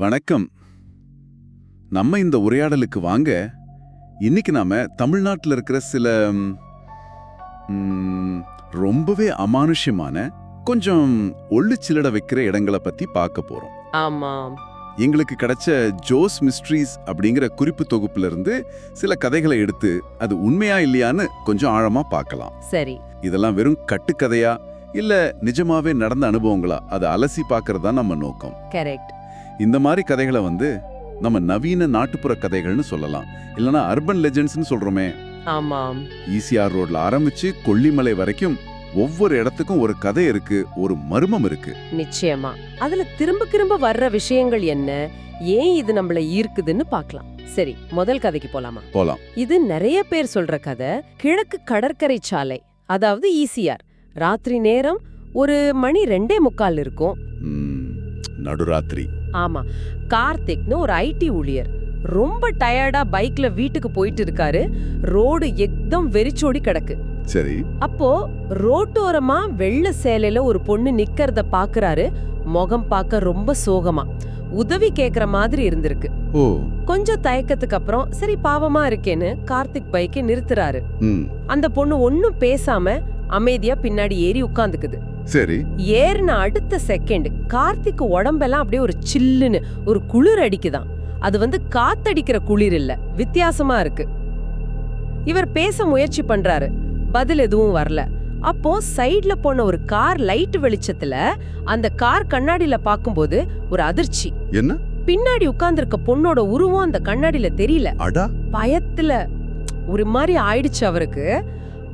வணக்கம். நம்ம இந்த உரையாடலுக்கு வாங்க. இன்னைக்கு நாம தமிழ்நாட்டில் இருக்கிற சில ரொம்பவே அமானுஷ்யமான கொஞ்சம் ஒள்ளு சில்லட வைக்கிற இடங்களை பத்தி பார்க்க போறோம். ஆமாம். எங்களுக்கு கிடைச்ச ஜோஸ் மிஸ்ட்ரீஸ் அப்படிங்கிற குறிப்பு தொகுப்புல இருந்து சில கதைகளை எடுத்து அது உண்மையா இல்லையான்னு கொஞ்சம் ஆழமா பார்க்கலாம். சரி. இதெல்லாம் வெறும் கட்டுக்கதையா? இல்ல நிஜமாவே நடந்த அனுபவங்களா? அதை அலசி பார்க்கறது தான் நம்ம நோக்கம். கரெக்ட். இந்த மாதிரி கதைகளை வந்து நம்ம நவீன நாட்டுப்புற கதைகள்னு சொல்லலாம். இல்லனா அர்பன் லெஜெண்ட்ஸ்னு சொல்றோமே. ஆமாம். ஈசிஆர் ரோட்ல ஆரம்பிச்சு கொல்லிமலை வரைக்கும் ஒவ்வொரு இடத்துக்கும் ஒரு கதை இருக்கு ஒரு மர்மம் இருக்கு. நிச்சயமா. அதுல திரும்ப திரும்ப வர்ற விஷயங்கள் என்ன? ஏன் இது நம்மள ஈர்க்குதுன்னு பார்க்கலாம். சரி முதல் கதைக்கு போலாமா? போலாம். இது நிறைய பேர் சொல்ற கதை. கிழக்கு கடற்கரை சாலை அதாவது ஈசிஆர் ராத்திரி நேரம் ஒரு மணி ரெண்டே முக்கால் இருக்கும். ம், நடுராத்திரி. ஆமா கார்த்திக்னு ஒரு ஐடி ஊழியர். ரொம்ப டயர்டா பைக்ல வீட்டுக்கு போயிட்டு இருக்காரு. ரோடு எக்தம் வெறிச்சோடி கிடக்கு. சரி. அப்போ ரோட்டோரமா வெள்ளை சேலையில ஒரு பொண்ணு நிக்கறத பாக்குறாரு. முகம் பார்க்க ரொம்ப சோகமா. உதவி கேக்குற மாதிரி இருந்திருக்கு. கொஞ்சம் தயக்கத்துக்கு அப்புறம் சரி பாவமா இருக்கேன்னு கார்த்திக் பைக்கை நிறுத்துறாரு. அந்த பொண்ணு ஒன்னும் பேசாம அமைதியா பின்னாடி ஏறி உட்கார்ந்துக்குது சரி. ஏறின அடுத்த செகண்ட் கார்த்திக் உடம்பெல்லாம் அப்படியே ஒரு சில்லுன்னு ஒரு குளிர் அடிக்குதாம் அது வந்து காத்தடிக்கிற குளிர் இல்ல வித்தியாசமா இருக்கு. இவர் பேச முயற்சி பண்றாரு பதில் எதுவும் வரல. அப்போ சைடுல போன ஒரு கார் லைட் வெளிச்சத்துல அந்த கார் கண்ணாடியில பாக்கும்போது ஒரு அதிர்ச்சி. என்ன? பின்னாடி உட்கார்ந்திருக்க பொண்ணோட உருவம் அந்த கண்ணாடியில தெரியல. பயத்துல ஒரு மாதிரி ஆயிடுச்சு அவருக்கு.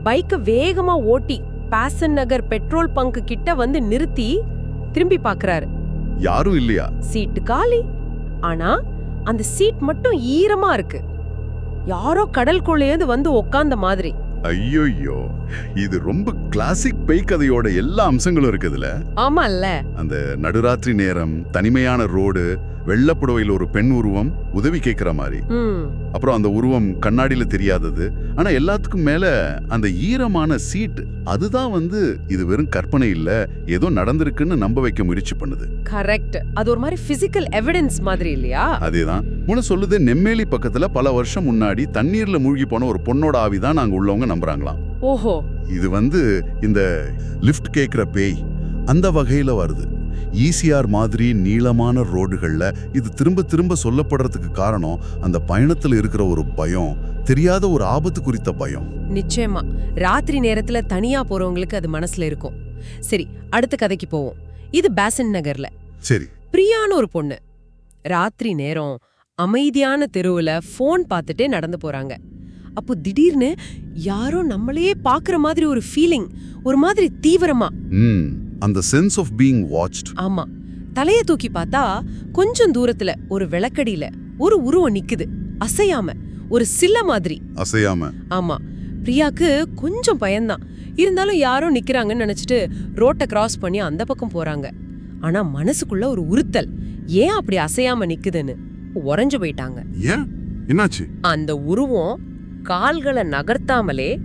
பைக்க வேகமா ஓட்டி பாசன் நகர் பெட்ரோல் பங்க் கிட்ட வந்து நிறுத்தி திரும்பி பார்க்கறாரு யாரும் இல்லையா? சீட்டு காலி. ஆனா அந்த சீட் மட்டும் ஈரமா இருக்கு. யாரோ கடல்குள்ளேந்து வந்து உக்காந்த மாதிரி. ஐயோயோ இது ரொம்ப கிளாசிக் பேய் கதையோட எல்லா அம்சங்களும் இருக்குதுல? ஆமால்ல. அந்த நடுராத்திரி நேரம் தனிமையான ரோடு வெள்ளப்புடவையில் ஒரு பெண் உருவம் உதவி கேட்கிற மாதிரி. அப்புறம் அந்த உருவம் கண்ணாடியில தெரியாதது. ஆனா எல்லாத்துக்கும் மேல அந்த ஈரமான சீட் அதுதான் வந்து இது வெறும் கற்பனை இல்ல ஏதோ நடந்திருக்குன்னு நம்ப வைக்க முயற்சி பண்ணுது. கரெக்ட் அது ஒரு மாதிரி பிசிக்கல் எவிடன்ஸ் மாதிரி இல்லையா? அதேதான். முன்ன சொல்லுது நெம்மேலி பக்கத்துல பல வருஷம் முன்னாடி தண்ணீர்ல மூழ்கி போன ஒரு பொண்ணோட ஆவி தான் நாங்க உள்ளவங்க நம்புறாங்களாம். ஓஹோ. இது வந்து இந்த லிஃப்ட் கேட்குற பேய் அந்த வகையில வருது. ஈசிஆர் மாதிரி நீளமான ரோடுகள்ல இது திரும்ப திரும்ப சொல்லப்படுறதுக்கு காரணம் அந்த பயணத்துல இருக்கிற ஒரு பயம் தெரியாத ஒரு ஆபத்து குறித்த பயம். நிச்சயமா. ராத்திரி நேரத்துல தனியா போறவங்களுக்கு அது மனசுல இருக்கும். சரி அடுத்த கதைக்கு போவோம். இது பேசன் நகர்ல. சரி. பிரியான்னு ஒரு பொண்ணு. ராத்திரி நேரம் அமைதியான தெருவுல ஃபோன் பார்த்துட்டே நடந்து போறாங்க. அப்போ திடீர்னு யாரோ நம்மளையே பாக்குற மாதிரி ஒரு ஃபீலிங் ஒரு மாதிரி தீவிரமா. அந்த சென்ஸ் ஆஃப் பீயிங் வாட்ச்ட் ஆமா. தலைய தூக்கி பார்த்தா கொஞ்சம் தூரத்துல ஒரு விளக்கடியில ஒரு உருவம் நிக்குது. அசையாம. ஒரு சில்ல மாதிரி. அசையாம. ஆமா. பிரியாக்கு கொஞ்சம் பயம்தான். இருந்தாலும் யாரோ நிக்கிறாங்கன்னு நினைச்சிட்டு ரோட்டை கிராஸ் பண்ணி அந்த பக்கம் போறாங்க. ஆனா மனசுக்குள்ள ஒரு உறுத்தல். ஏன் அப்படி அசையாம நிக்குதுன்னு உறைஞ்சு போயிட்டாங்க. ஏன்? என்னாச்சு? அந்த உருவம் கால்களை நகர்த்தாமலே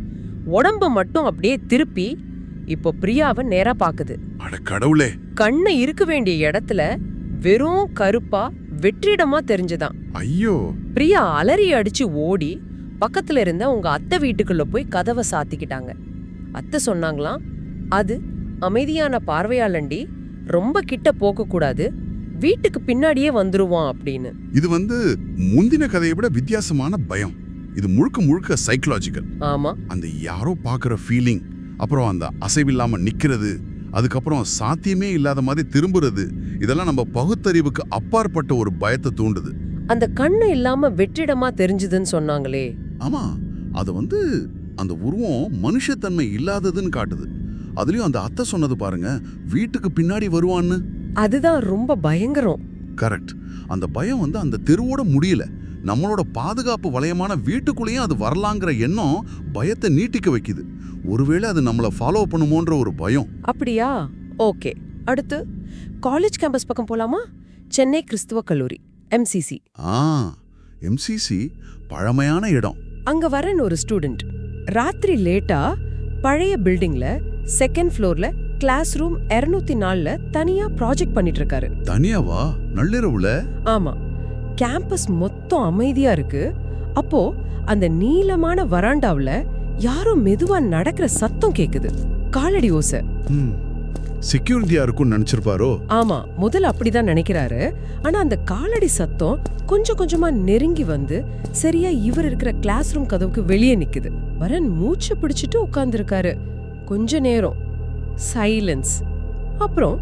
உடம்ப மட்டும் அப்படியே திருப்பி இப்போ பிரியாவை நேரா பாக்குது. கடவுளே. கண்ணை இருக்க வேண்டிய இடத்துல வெறும் கருப்பா வெற்றிடமா தெரிஞ்சுதான். ஐயோ. பிரியா அலறி அடிச்சு ஓடி பக்கத்துல இருந்த உங்க அத்தை வீட்டுக்குள்ள போய் கதவை சாத்திக்கிட்டாங்க. அத்தை சொன்னாங்களாம் அது அமைதியான பார்வையாளண்டி ரொம்ப கிட்ட போக கூடாது வீட்டுக்கு பின்னாடியே வந்துருவான் அப்படின்னு. இது வந்து முந்தின கதையை விட வித்தியாசமான பயம். இது முழுக்க முழுக்க சைக்கலாஜிக்கல் ஆமா. அந்த யாரோ பார்க்குற ஃபீலிங் அப்புறம் அந்த அசைவில்லாம நிக்கிறது அதுக்கப்புறம் சாத்தியமே இல்லாத மாதிரி திரும்புறது இதெல்லாம் நம்ம பகுத்தறிவுக்கு அப்பாற்பட்ட ஒரு பயத்தை தூண்டுது. அந்த கண்ணு இல்லாம வெற்றிடமா தெரிஞ்சுதுன்னு சொன்னாங்களே. ஆமா அது வந்து அந்த உருவம் மனுஷத்தன்மை இல்லாததுன்னு காட்டுது. அதுலயும் அந்த அத்தை சொன்னது பாருங்க வீட்டுக்கு பின்னாடி வருவான்னு. அதுதான் ரொம்ப பயங்கரம். கரெக்ட். அந்த பயம் வந்து அந்த தெருவோட முடியல. நம்மளோட பாதுகாப்பு வளையமான வீட்டுக்குள்ளேயும் அது வரலாங்கிற எண்ணம் பயத்தை நீட்டிக்க வைக்குது. ஒருவேளை அது நம்மளை ஃபாலோ பண்ணுமோன்ற ஒரு பயம். அப்படியா? ஓகே. அடுத்து காலேஜ் கேம்பஸ் பக்கம் போலாமா? சென்னை கிறிஸ்துவ கல்லூரி எம்சிசி ஆ எம்சிசி பழமையான இடம். அங்க வரன் ஒரு ஸ்டூடெண்ட் ராத்திரி லேட்டா பழைய பில்டிங்ல செகண்ட் ஃப்ளோர்ல கிளாஸ் ரூம் 204 நாலுல தனியா ப்ராஜெக்ட் பண்ணிட்டு இருக்காரு தனியாவா? நள்ளிரவுல? ஆமா. கேம்பஸ் மொத்தம் அமைதியா இருக்கு. அப்போ அந்த நீளமான வராண்டாவுல யாரோ மெதுவா நடக்கிற சத்தம் கேக்குது. காலடி ஓசை. செக்யூரிட்டியா இருக்கும்னு நினைச்சிருப்பாரோ? ஆமா முதல்ல அப்படிதான் நினைக்கிறாரு. ஆனா அந்த காலடி சத்தம் கொஞ்சம் கொஞ்சமா நெருங்கி வந்து சரியா இவர் இருக்கிற கிளாஸ் ரூம் கதவுக்கு வெளியே நிக்குது. வரன் மூச்சு பிடிச்சிட்டு உட்கார்ந்திருக்காரு. கொஞ்ச நேரம். சைலன்ஸ் அப்புறம்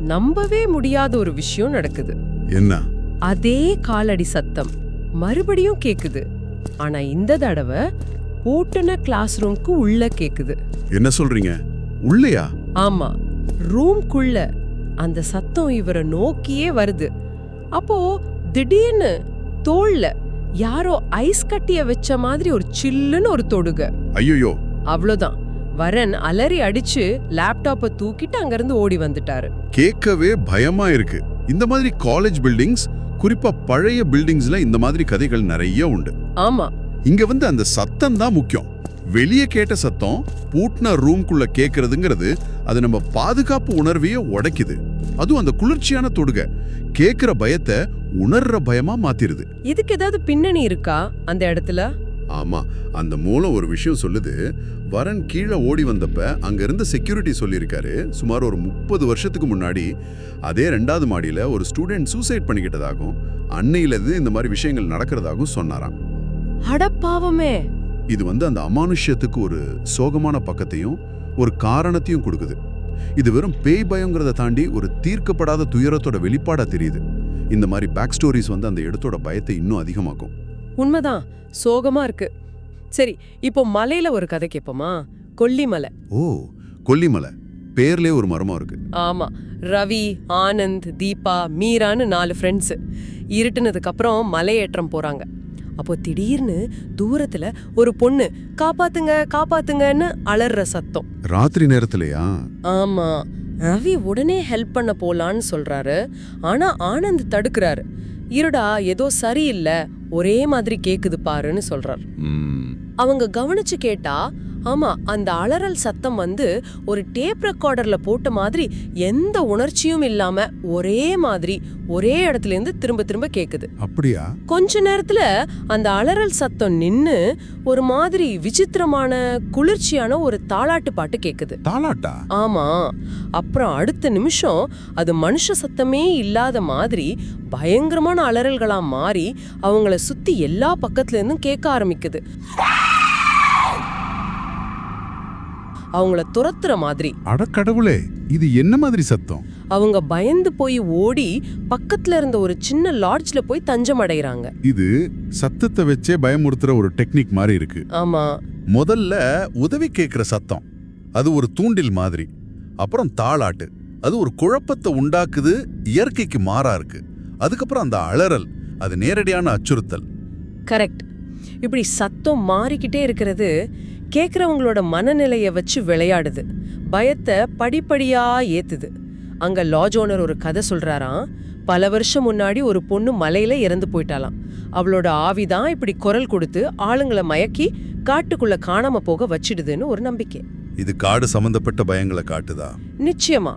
நம்பவே முடியாத ஒரு விஷயம் நடக்குது. என்ன? அதே காலடி சத்தம். மறுபடியும் கேக்குது. ஆனா இந்த தடவை பூட்டின கிளாஸ் ரூம்க்கு உள்ள கேக்குது. என்ன சொல்றீங்க? உள்ளையா? ஆமா. ரூம்குள்ள அந்த சத்தம் இவரை நோக்கியே வருது. அப்போ திடீர்னு தோள்ல யாரோ ஐஸ் கட்டிய வச்ச மாதிரி ஒரு சில்லுன்னு ஒரு தொடுக. ஐயோ அவ்வளவுதான் வரன் அலறி அடிச்சு லேப்டாப்பை தூக்கிட்டு அங்கிருந்து ஓடி வந்துட்டாரு. கேட்கவே பயமா இருக்கு. இந்த மாதிரி காலேஜ் பில்டிங்ஸ் குறிப்பா பழைய பில்டிங்ஸ்ல இந்த மாதிரி கதைகள் நிறைய உண்டு. ஆமா. இங்க வந்து அந்த சத்தம் தான் முக்கியம். வெளியே கேட்ட சத்தம் பூட்டின ரூம்குள்ள கேக்குறதுங்கிறது அது நம்ம பாதுகாப்பு உணர்வையே உடைக்குது. அதுவும் அந்த குளிர்ச்சியான தொடுக. கேக்குற பயத்தை உணர்ற பயமா மாத்திருது. இதுக்கு ஏதாவது பின்னணி இருக்கா அந்த இடத்துல? ஆமா அந்த மூலம் ஒரு விஷயம் சொல்லுது. வரன் கீழே ஓடி வந்தப்ப அங்க இருந்த செக்யூரிட்டி சொல்லியிருக்காரு. சுமார் ஒரு முப்பது வருஷத்துக்கு முன்னாடி அதே ரெண்டாவது மாடியில ஒரு ஸ்டூடெண்ட் சூசைட் பண்ணிக்கிட்டதாகவும் அன்னையிலிருந்து இந்த மாதிரி விஷயங்கள் நடக்கிறதாகவும் சொன்னாராம். அடப்பாவமே இது வந்து அந்த அமானுஷ்யத்துக்கு ஒரு சோகமான பக்கத்தையும் ஒரு காரணத்தையும் கொடுக்குது. இது வெறும் பேய் பயங்கிறத தாண்டி ஒரு தீர்க்கப்படாத துயரத்தோட வெளிப்பாடா தெரியுது. இந்த மாதிரி பேக் ஸ்டோரிஸ் வந்து அந்த இடத்தோட பயத்தை இன்னும் அதிகமாக்கும். உண்மைதான். சோகமா இருக்கு. சரி இப்போ மலையில ஒரு கதை கேட்போமா கொல்லிமலை. ஓ கொல்லிமலை. பேர்லயே ஒரு மரமா இருக்கு. ஆமா. ரவி ஆனந்த் தீபா மீரான்னு நாலு ஃப்ரெண்ட்ஸ் இருட்டுனதுக்கு அப்புறம் மலையேற்றம் போறாங்க. அப்போ திடீர்னு தூரத்துல ஒரு பொண்ணு காப்பாத்துங்க காப்பாத்துங்கன்னு அலற சத்தம். ராத்திரி நேரத்திலயா? ஆமா. ரவி உடனே ஹெல்ப் பண்ண போலான்னு சொல்றாரு. ஆனா ஆனந்த் தடுக்கிறாரு. இருடா ஏதோ சரியில்லை. ஒரே மாதிரி கேக்குது பாருன்னு சொல்றார். அவங்க கவனிச்சு கேட்டா ஆமா அந்த அலறல் சத்தம் வந்து ஒரு டேப் ரெக்கார்டர்ல போட்ட மாதிரி எந்த உணர்ச்சியும் இல்லாம ஒரே மாதிரி ஒரே இடத்துல இருந்து திரும்ப திரும்ப கேக்குது. அப்படியா? கொஞ்ச நேரத்துல அந்த அலறல் சத்தம் நின்னு ஒரு மாதிரி விசித்திரமான குளிர்ச்சியான ஒரு தாலாட்டு பாட்டு கேக்குது. தாலாட்டா ஆமா. அப்புறம் அடுத்த நிமிஷம் அது மனுஷ சத்தமே இல்லாத மாதிரி பயங்கரமான அலறல்களா மாறி அவங்கள சுத்தி எல்லா பக்கத்துல இருந்தும் கேட்க ஆரம்பிக்குது. அவங்கள துரத்துற மாதிரி. அடக்கடவுளே இது என்ன மாதிரி சத்தம்? அவங்க பயந்து போய் ஓடி பக்கத்துல இருந்த ஒரு சின்ன லாட்ஜ்ல போய் தஞ்சம் அடைகிறாங்க இது சத்தத்தை வச்சே பயமுறுத்துற ஒரு டெக்னிக் மாதிரி இருக்கு. ஆமா. முதல்ல உதவி கேட்கிற சத்தம். அது ஒரு தூண்டில் மாதிரி. அப்புறம் தாளாட்டு. அது ஒரு குழப்பத்தை உண்டாக்குது இயற்கைக்கு மாறா இருக்கு. அதுக்கப்புறம் அந்த அலறல் அது நேரடியான அச்சுறுத்தல். கரெக்ட் இப்படி சத்தம் மாறிக்கிட்டே இருக்கிறது கேட்குறவங்களோட மனநிலைய வச்சு விளையாடுது. பயத்தை படிப்படியா ஏத்துது. அங்க லாட்ஜ் ஓனர் ஒரு கதை சொல்றாராம். பல வருஷம் முன்னாடி ஒரு பொண்ணு மலையில இறந்து போயிட்டாளாம். அவளோட ஆவிதான் இப்படி குரல் கொடுத்து ஆளுங்களை மயக்கி காட்டுக்குள்ள காணாம போக வச்சிடுதுன்னு ஒரு நம்பிக்கை. இது காடு சம்பந்தப்பட்ட பயங்களை காட்டுதா? நிச்சயமா.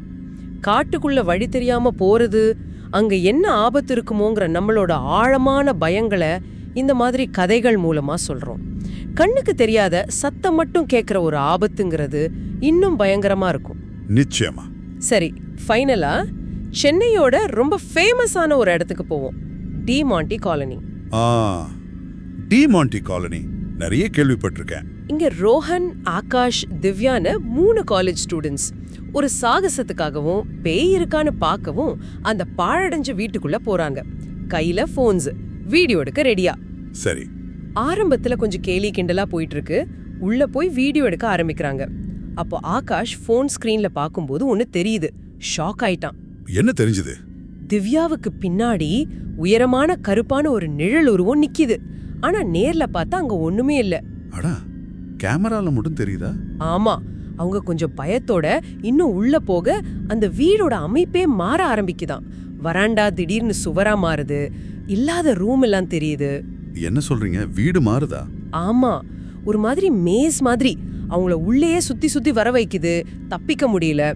காட்டுக்குள்ள வழி தெரியாம போறது அங்க என்ன ஆபத்து இருக்குமோங்கிற நம்மளோட ஆழமான பயங்களை இந்த மாதிரி கதைகள் மூலமா சொல்றோம். கண்ணுக்கு தெரியாத சத்தம் மட்டும் கேட்குற ஒரு ஆபத்துங்கிறது இன்னும் பயங்கரமா இருக்கும். நிச்சயமா. சரி ஃபைனலா சென்னையோட ரொம்ப ஃபேமஸான ஒரு இடத்துக்கு போவோம். D Mandi colony. ஆ டி மாண்டி காலனி. நிறைய கேள்விப்பட்டிருக்கேன். இங்க ரோஹன் ஆகாஷ் திவ்யான்னு மூணு காலேஜ் ஸ்டூடெண்ட்ஸ் ஒரு சாகசத்துக்காகவும் பேய் இருக்கான்னு பார்க்கவும் அந்த பாழடைஞ்ச வீட்டுக்குள்ள போறாங்க. கையில போன்ஸ் வீடியோ எடுக்க ரெடியா சரி. ஆரம்பத்துல கொஞ்சம் கேலி கிண்டலா போயிட்டு இருக்கு உள்ள போய் வீடியோ எடுக்க ஆரம்பிக்கிறாங்க. அப்போ ஆகாஷ் ஃபோன் ஸ்கிரீன்ல பார்க்கும்போது ஒன்னு தெரியுது. ஷாக் ஆயிட்டான். என்ன தெரிஞ்சது? திவ்யாவுக்கு பின்னாடி உயரமான கருப்பான ஒரு நிழல் உருவம் நிக்கிது. ஆனா நேர்ல பார்த்தா அங்க ஒண்ணுமே இல்ல. அடா கேமரால மட்டும் தெரியுதா? ஆமா அவங்க கொஞ்சம் பயத்தோட இன்னும் உள்ள போக அந்த வீடோட அமைப்பே மாற ஆரம்பிக்குதாம் வராண்டா திடீர்னு சுவரா மாறுது. இல்லாத ரூம் எல்லாம் தெரியுது. என்ன சொல்றீங்க? வீடு மாறுதா? ஆமா. ஒரு மாதிரி மேஸ் மாதிரி. அவங்கள உள்ளேயே சுத்தி சுத்தி வர வைக்குது. தப்பிக்க முடியல.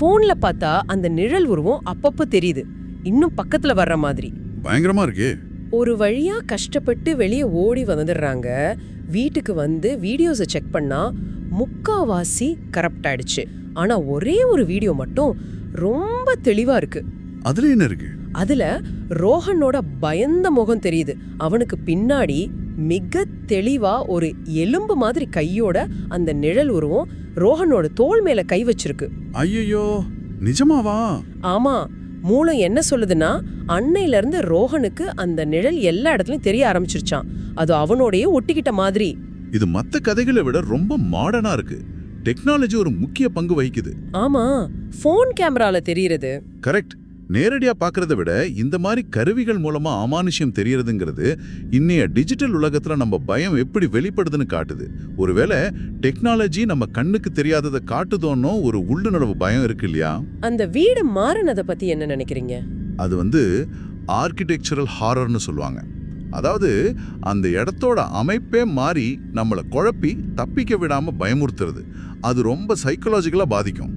போன்ல பார்த்தா அந்த நிழல் உருவம் அப்பப்ப தெரியுது. இன்னும் பக்கத்துல வர்ற மாதிரி. பயங்கரமா இருக்கே. ஒரு வழியா கஷ்டப்பட்டு வெளியே ஓடி வந்துடுறாங்க. வீட்டுக்கு வந்து வீடியோஸை செக் பண்ணா முக்காவாசி கரப்ட் ஆயிடுச்சு. ஆனா ஒரே ஒரு வீடியோ மட்டும் ரொம்ப தெளிவா இருக்கு. அதுல என்ன இருக்கு? அதுல ரோஹனோட பயந்த முகம் தெரியுது. அவனுக்கு பின்னாடி மிக தெளிவா ஒரு எலும்பு மாதிரி கையோட அந்த நிழல் உருவம் ரோஹனோட தோள் மேல கை வச்சிருக்கு. ஐயோ நிஜமாவா? ஆமா மூளை என்ன சொல்லுதுன்னா அன்னையில இருந்து ரோஹனுக்கு அந்த நிழல் எல்லா இடத்துலயும் தெரிய ஆரம்பிச்சிருச்சான் அது அவனோடயே ஒட்டிக்கிட்ட மாதிரி. இது மத்த கதைகளை விட ரொம்ப மாடர்னா இருக்கு. டெக்னாலஜி ஒரு முக்கிய பங்கு வகிக்குது. ஆமா ஃபோன் கேமரால தெரியறது. கரெக்ட் நேரடியா பார்க்கறத விட இந்த மாதிரி கருவிகள் மூலமா அமானுஷ்யம் தெரியறதுங்கிறது இன்னைய டிஜிட்டல் உலகத்துல நம்ம பயம் எப்படி வெளிப்படுதுன்னு காட்டுது. ஒருவேளை டெக்னாலஜி நம்ம கண்ணுக்கு தெரியாததை காட்டுதோன்னோ ஒரு உள்ளுணர்வு பயம் இருக்கு இல்லையா? அந்த வீடு மாறினதை பத்தி என்ன நினைக்கிறீங்க? அது வந்து ஆர்கிடெக்சரல் ஹாரர்னு சொல்லுவாங்க. அதாவது அந்த இடத்தோட அமைப்பே மாறி நம்மளை குழப்பி தப்பிக்க விடாம பயமுறுத்துறது. அது ரொம்ப சைக்கலாஜிக்கலா பாதிக்கும்.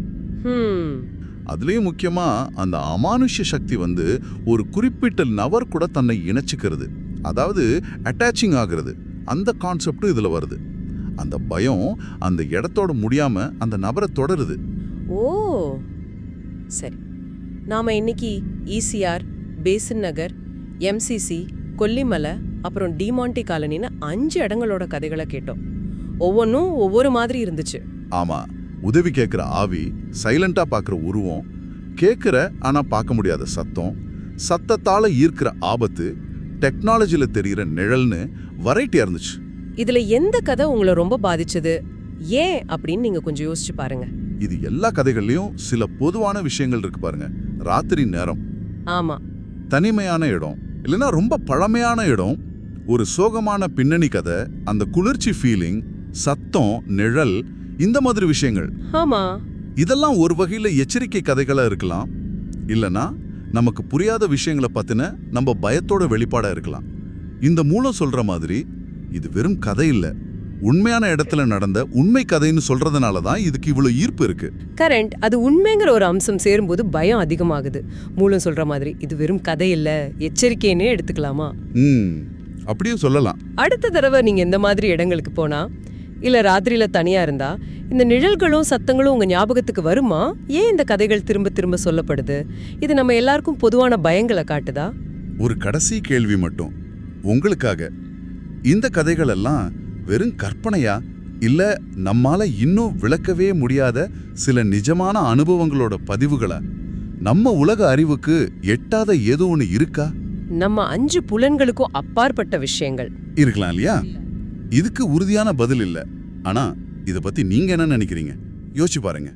அதுலயும் முக்கியமா அந்த அமானுஷ்ய சக்தி வந்து ஒரு குறிப்பிட்ட நபர் கூட தன்னை இணைச்சிக்கிறது. அதாவது அட்டாச்சிங் ஆகிறது. அந்த கான்செப்டும் இதுல வருது. அந்த பயம் அந்த இடத்தோட முடியாம அந்த நபரை தொடருது. ஓ! சரி. நாம இன்னைக்கு ஈசிஆர் பேசின் நகர் எம்சிசி கொல்லிமலை அப்புறம் டிமாண்டி காலனின்னு அஞ்சு இடங்களோட கதைகளை கேட்டோம். ஒவ்வொன்றும் ஒவ்வொரு மாதிரி இருந்துச்சு. ஆமா. உதவி கேட்குற ஆவி சைலண்டா பார்க்குற உருவம் கேட்குற ஆனா பார்க்க முடியாத சத்தம் சத்தத்தால ஈர்க்கிற ஆபத்து டெக்னாலஜில தெரிகிற நிழல்னு வெரைட்டியா இருந்துச்சு. இதுல எந்த கதை உங்களை ரொம்ப பாதிச்சது? ஏன் அப்படின்னு நீங்க கொஞ்சம் யோசிச்சு பாருங்க. இது எல்லா கதைகள்லயும் சில பொதுவான விஷயங்கள் இருக்கு பாருங்க. ராத்திரி நேரம். ஆமா. தனிமையான இடம். இல்லைன்னா ரொம்ப பழமையான இடம். ஒரு சோகமான பின்னணி கதை. அந்த குளிர்ச்சி ஃபீலிங் சத்தம் நிழல் இந்த மாதிரி விஷயங்கள். ஆமா. இதெல்லாம் ஒரு வகையில எச்சரிக்கை கதைகளா இருக்கலாம். இல்லனா நமக்கு புரியாத விஷயங்களை பத்தின நம்ம பயத்தோட வெளிப்பாடா இருக்கலாம். இந்த மூலம் சொல்ற மாதிரி இது வெறும் கதை இல்ல. உண்மையான இடத்துல நடந்த உண்மை கதைன்னு சொல்றதுனால தான் இதுக்கு இவ்வளவு ஈர்ப்பு இருக்கு. கரண்ட் அது உண்மைங்கிற ஒரு அம்சம் சேரும்போது பயம் அதிகமாகுது. மூலம் சொல்ற மாதிரி இது வெறும் கதை இல்ல எச்சரிக்கைன்னே எடுத்துக்கலாமா? ம். அப்படியும் சொல்லலாம். அடுத்த தடவை நீங்க எந்த மாதிரி இடங்களுக்கு போனா இல்ல ராத்திரியில தனியா இருந்தா இந்த நிழல்களும் சத்தங்களும் உங்க ஞாபகத்துக்கு வருமா? ஏன் இந்த கதைகள் திரும்ப திரும்ப சொல்லப்படுது? இது நம்ம எல்லாருக்கும் பொதுவான பயங்களை காட்டுதா? ஒரு கடைசி கேள்வி மட்டும். உங்களுக்காக. இந்த கதைகள் எல்லாம் வெறும் கற்பனையா? இல்ல நம்மால இன்னும் விளக்கவே முடியாத சில நிஜமான அனுபவங்களோட பதிவுகளா? நம்ம உலக அறிவுக்கு எட்டாத ஏதோ ஒன்று இருக்கா? நம்ம அஞ்சு புலன்களுக்கும் அப்பாற்பட்ட விஷயங்கள். இருக்கலாம் இல்லையா? இதுக்கு உறுதியான பதில் இல்லை. ஆனா இதை பத்தி நீங்க என்ன நினைக்கிறீங்க? யோசிச்சு பாருங்க.